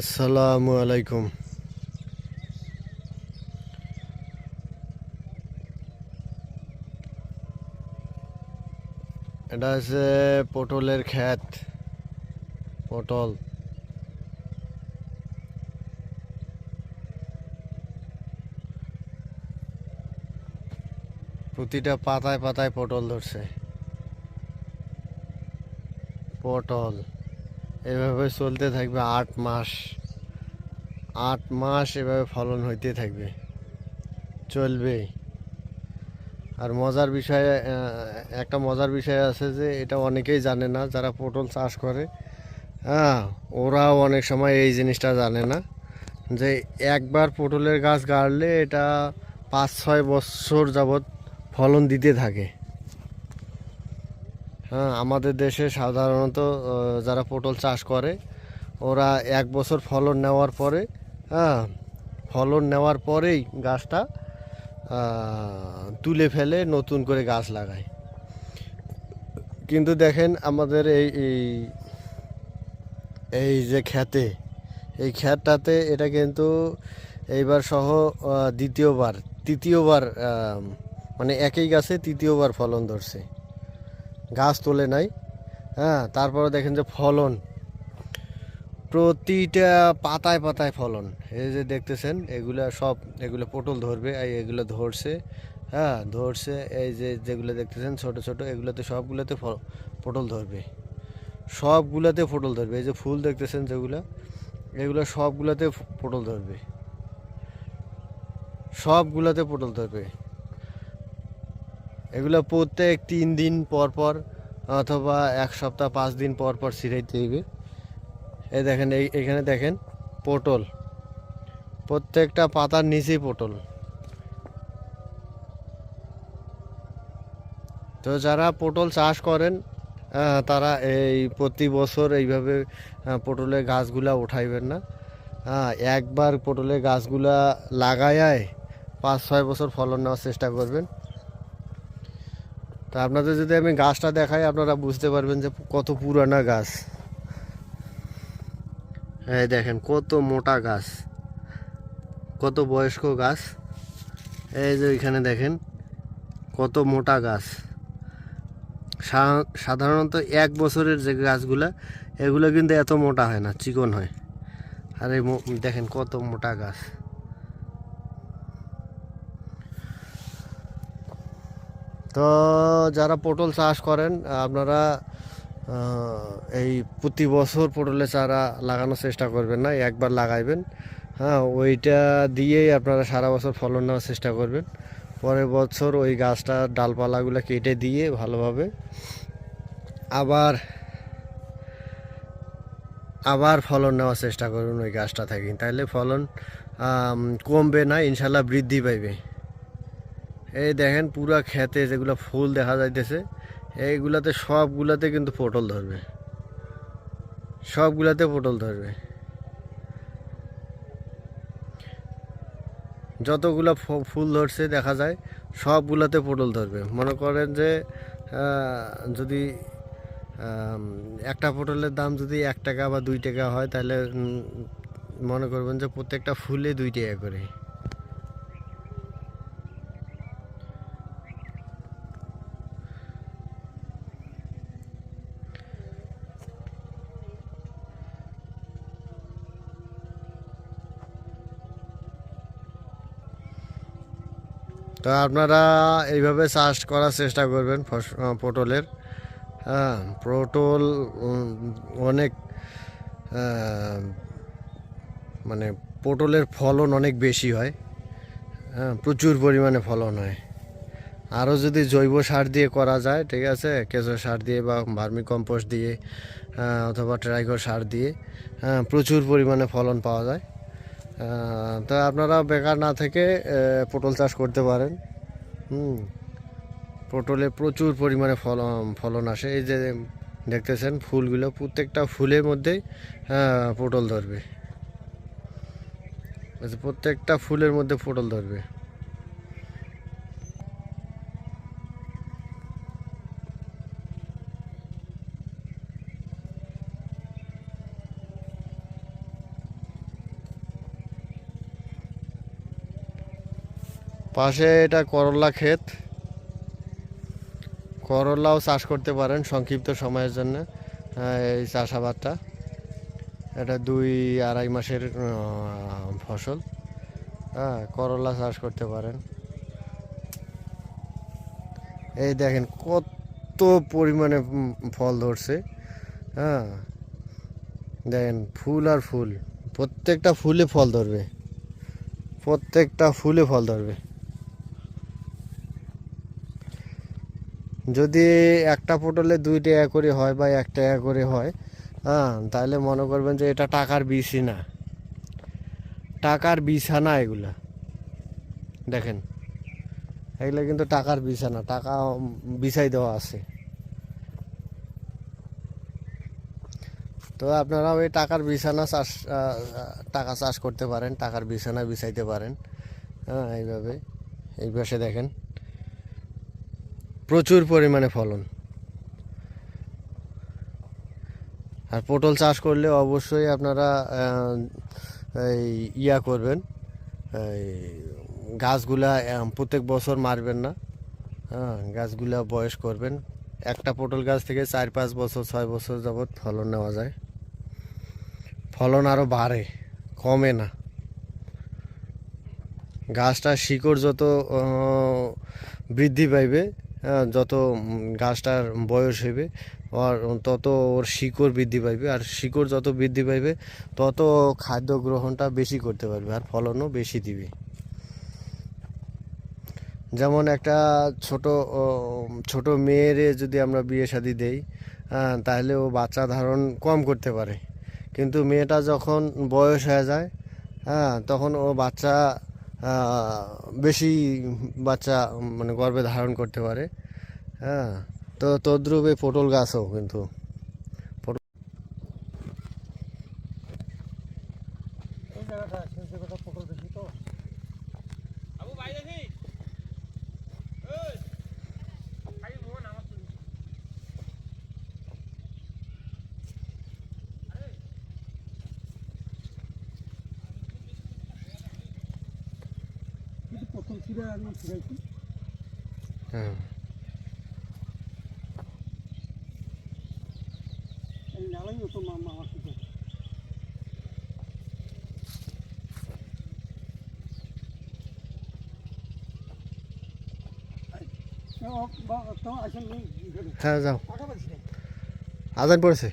আসসালামু আলাইকুম। এটা হচ্ছে পটলের ক্ষেত। পটল। প্রতিটা পাতায় পাতায় পটল ধরছে। পটল। এভাবে চলতে থাকবে আট মাস। আট মাস এভাবে ফলন হইতে থাকবে। চলবে। আর মজার বিষয়ে একটা মজার বিষয় আছে যে, এটা অনেকেই জানে না, যারা পটল চাষ করে হ্যাঁ ওরাও অনেক সময় এই জিনিসটা জানে না যে, একবার পটলের গাছ গাড়লে এটা পাঁচ ছয় বছর যাবৎ ফলন দিতে থাকে। আমাদের দেশে সাধারণত যারা পটল চাষ করে, ওরা এক বছর ফলন নেওয়ার পরে হ্যাঁ ফলন নেওয়ার পরেই গাছটা তুলে ফেলে, নতুন করে গাছ লাগায়। কিন্তু দেখেন আমাদের এই এই যে খেতে, এই ক্ষেতটাতে এটা কিন্তু এইবার সহ দ্বিতীয়বার, তৃতীয়বার মানে একই গাছে তৃতীয়বার ফলন ধরছে। গাছ তোলে নাই। হ্যাঁ তারপরে দেখেন যে ফলন। প্রতিটা পাতায় পাতায় ফলন। এই যে দেখতেছেন, এগুলা সব, এগুলো পটল ধরবে, এই এগুলো ধরছে। হ্যাঁ ধরছে, এই যে যেগুলো দেখতেছেন, ছোট ছোট, এগুলোতে সবগুলোতে পটল ধরবে। সবগুলোতে পটল ধরবে। এই যে ফুল দেখতেছেন যেগুলো, এগুলো সবগুলোতে পটল ধরবে। সবগুলোতে পটল ধরবে। এগুলো প্রত্যেক তিন দিন পর পর অথবা এক সপ্তাহ, পাঁচ দিন পর পর ছিঁড়াইতে দিবে এই দেখেন, এই এখানে দেখেন, পটল। প্রত্যেকটা পাতার নিচেই পটল। তো যারা পটল চাষ করেন তারা এই প্রতি বছর এইভাবে পটলের গাছগুলা উঠাইবেন না। হ্যাঁ একবার পটলের গাছগুলা লাগায় পাঁচ ছয় বছর ফলন নেওয়ার চেষ্টা করবেন। তা আপনাদের যদি আমি গাছটা দেখাই, আপনারা বুঝতে পারবেন যে কত পুরানা গাছ। এই দেখেন, কত মোটা গাছ, কত বয়স্ক গাছ। এই যে এখানে দেখেন, কত মোটা গাছ। সাধারণত এক বছরের যে গাছগুলা, এগুলো কিন্তু এত মোটা হয় না, চিকন হয়। আর এই দেখেন কত মোটা গাছ। তো যারা পটল চাষ করেন, আপনারা এই প্রতি বছর পটলের চারা লাগানোর চেষ্টা করবেন না, একবার লাগাইবেন। হ্যাঁ ওইটা দিয়েই আপনারা সারা বছর ফলন নেওয়ার চেষ্টা করবেন। পরের বছর ওই গাছটা, ডালপালাগুলো কেটে দিয়ে ভালোভাবে আবার আবার ফলন নেওয়ার চেষ্টা করুন ওই গাছটা থেকে। তাহলে ফলন কমবে না, ইনশাল্লাহ বৃদ্ধি পাইবে। এই দেখেন পুরা খেতে যেগুলো ফুল দেখা যাইতেছে, এইগুলাতে সবগুলাতে কিন্তু পটল ধরবে। সবগুলাতে পটল ধরবে। যতগুলো ফুল ধরছে দেখা যায়, সবগুলাতে পটল ধরবে। মনে করেন যে যদি একটা পটলের দাম যদি এক টাকা বা দুই টাকা হয়, তাহলে মনে করবেন যে প্রত্যেকটা ফুলে দুই টাকা করে। তো আপনারা এইভাবে চাষ করার চেষ্টা করবেন পটলের। হ্যাঁ পটল অনেক মানে পটলের ফলন অনেক বেশি হয়। হ্যাঁ প্রচুর পরিমাণে ফলন হয়। আরও যদি জৈব সার দিয়ে করা যায় ঠিক আছে? কেঁচো সার দিয়ে বা ভার্মি কম্পোস্ট দিয়ে আহ, অথবা ট্রাইগো সার দিয়ে হ্যাঁ প্রচুর পরিমাণে ফলন পাওয়া যায়। তো আপনারা বেকার না থেকে পটল চাষ করতে পারেন। হুম। পটলে প্রচুর পরিমাণে ফল ফলন আসে। এই যে দেখতেছেন ফুলগুলো, প্রত্যেকটা ফুলের মধ্যেই পটল ধরবে। প্রত্যেকটা ফুলের মধ্যে পটল ধরবে। পাশে এটা করলা ক্ষেত। করলাও চাষ করতে পারেন সংক্ষিপ্ত সময়ের জন্য এই চাষাবাদটা। এটা দুই আড়াই মাসের ফসল। হ্যাঁ করলা চাষ করতে পারেন। এই দেখেন কত পরিমাণে ফল ধরছে। হ্যাঁ দেখেন ফুল আর ফুল, প্রত্যেকটা ফুলে ফল ধরবে। প্রত্যেকটা ফুলে ফল ধরবে। যদি একটা পটলে দুই টাকা করে হয় বা এক টাকা করে হয় হ্যাঁ তাহলে মনে করবেন যে এটা টাকার বিষই না টাকার বিছানা এগুলা। দেখেন, এগুলো কিন্তু টাকার বিছানা টাকা বিছাই দেওয়া আছে। তো আপনারা ওই টাকার বিছানা চাষ টাকা চাষ করতে পারেন, টাকার বিছানা বিছাইতে পারেন। হ্যাঁ এইভাবে। এই পাশে দেখেন। প্রচুর পরিমাণে ফলন। আর পটল চাষ করলে অবশ্যই আপনারা এই ইয়া করবেন গাছগুলা প্রত্যেক বছর মারবেন না। হ্যাঁ গাছগুলা বয়স করবেন। একটা পটল গাছ থেকে চার পাঁচ বছর, ছয় বছর যাবৎ ফলন নেওয়া যায়। ফলন আরও বাড়ে, কমে না। গাছটা শিকড় যত বৃদ্ধি পাইবে যত গাছটার বয়স হইবে আর তত ওর শিকড় বৃদ্ধি পাইবে। আর শিকড় যত বৃদ্ধি পাইবে তত খাদ্য গ্রহণটা বেশি করতে পারবে আর ফলনও বেশি দিবে। যেমন একটা ছোট ছোট মেয়েরে যদি আমরা বিয়ে শাদি দেই হ্যাঁ, তাহলে ও বাচ্চা ধারণ কম করতে পারে। কিন্তু মেয়েটা যখন বয়স হয়ে যায় হ্যাঁ তখন ও বাচ্চা বেশি বাচ্চা মানে গর্ভে ধারণ করতে পারে। হ্যাঁ তো তদ্রুপ এই পটল গাছও কিন্তু এই জায়গাটা আছে এই জায়গাটা পটল বেশি তো আবু বাইরে আছি ওই খাই ভোন আমার তুই ছিঁড়ে আমি ছিঁড়াইছি হ্যাঁ। নালাই তো মামা আমার সাথে হ্যাঁ যাও। আজান পড়েছে।